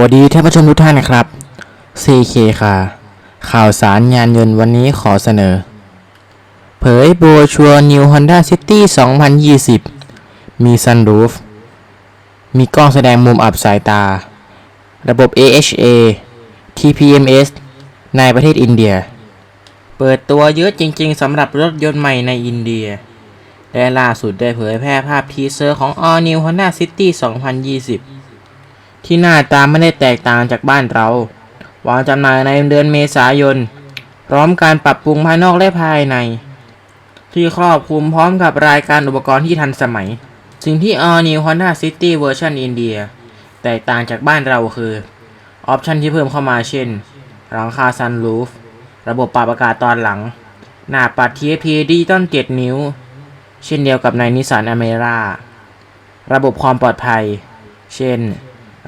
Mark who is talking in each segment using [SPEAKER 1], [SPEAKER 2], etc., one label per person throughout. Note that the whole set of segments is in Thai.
[SPEAKER 1] วัสดีท่านผู้ชมทุกท่านนะครับ CK ค่ะข่าวสารยานยนต์วันนี้ขอเสนอ เผยโบชัว New Honda City 2020 มีซันรูฟ มีกล้องแสดงมุมอับสายตา ระบบ AHA TPMS ในประเทศอินเดีย เปิดตัวเยอะจริงๆสำหรับรถยนต์ใหม่ในอินเดีย และล่าสุดได้เผยแพร่ภาพทีเซอร์ของ All New Honda City 2020 ที่หน้าตาไม่ได้แตกต่างจากบ้านเรา วางจำหน่ายในเดือนเมษายน พร้อมการปรับปรุงภายนอกและภายใน ที่ครอบคลุมพร้อมกับรายการอุปกรณ์ที่ทันสมัย สิ่งที่ All New Honda City Version India แตกต่างจากบ้านเราคือ ออปชันที่เพิ่มเข้ามาเช่น หลังคาซันรูฟ ระบบปรับอากาศตอนหลัง หน้าปัด TFT ดิจิตอล7นิ้ว เช่นเดียวกับในนิสสันอเมร่าระบบความปลอดภัย เช่น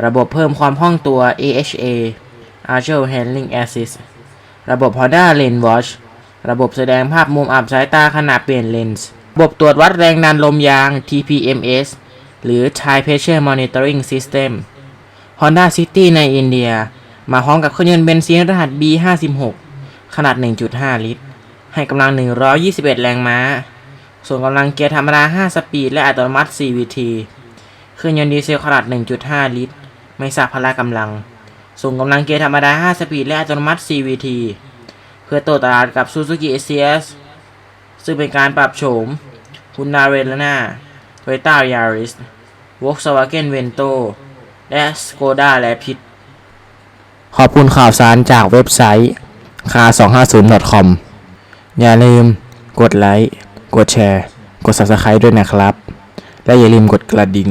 [SPEAKER 1] ระบบเพิ่มความคล่องตัว AHA Actual Handling Assist ระบบ Honda Lane Watch ระบบแสดงภาพมุมอับสายตาขณะเปลี่ยนเลนส์ ระบบตรวจวัดแรงดันลมยาง TPMS หรือ Tire Pressure Monitoring System Honda City ในอินเดีย มาพร้อมกับเครื่องยนต์เบนซินรหัส B56 ขนาด 1.5 ลิตร ให้กำลัง 121 แรงม้า ส่วนกำลังเกียร์ธรรมดา 5 สปีด และอัตโนมัติ CVT เครื่องยนต์ดีเซลขนาด 1.5 ลิตร ไม่ทราบพละกำลัง ส่งกำลังเกียร์ธรรมดา 5 สปีด และอัตโนมัติ CVT เพื่อโต้ตลาดกับ Suzuki SCS ซึ่งเป็นการปรับโฉม Hyundai Verna Toyota Yaris Volkswagen Vento และ Skoda Rapid ขอบคุณข่าวสารจากเว็บไซต์ car250.com อย่าลืมกดไลค์ กดแชร์ กด Subscribe ด้วยนะครับ และอย่าลืมกดกระดิ่ง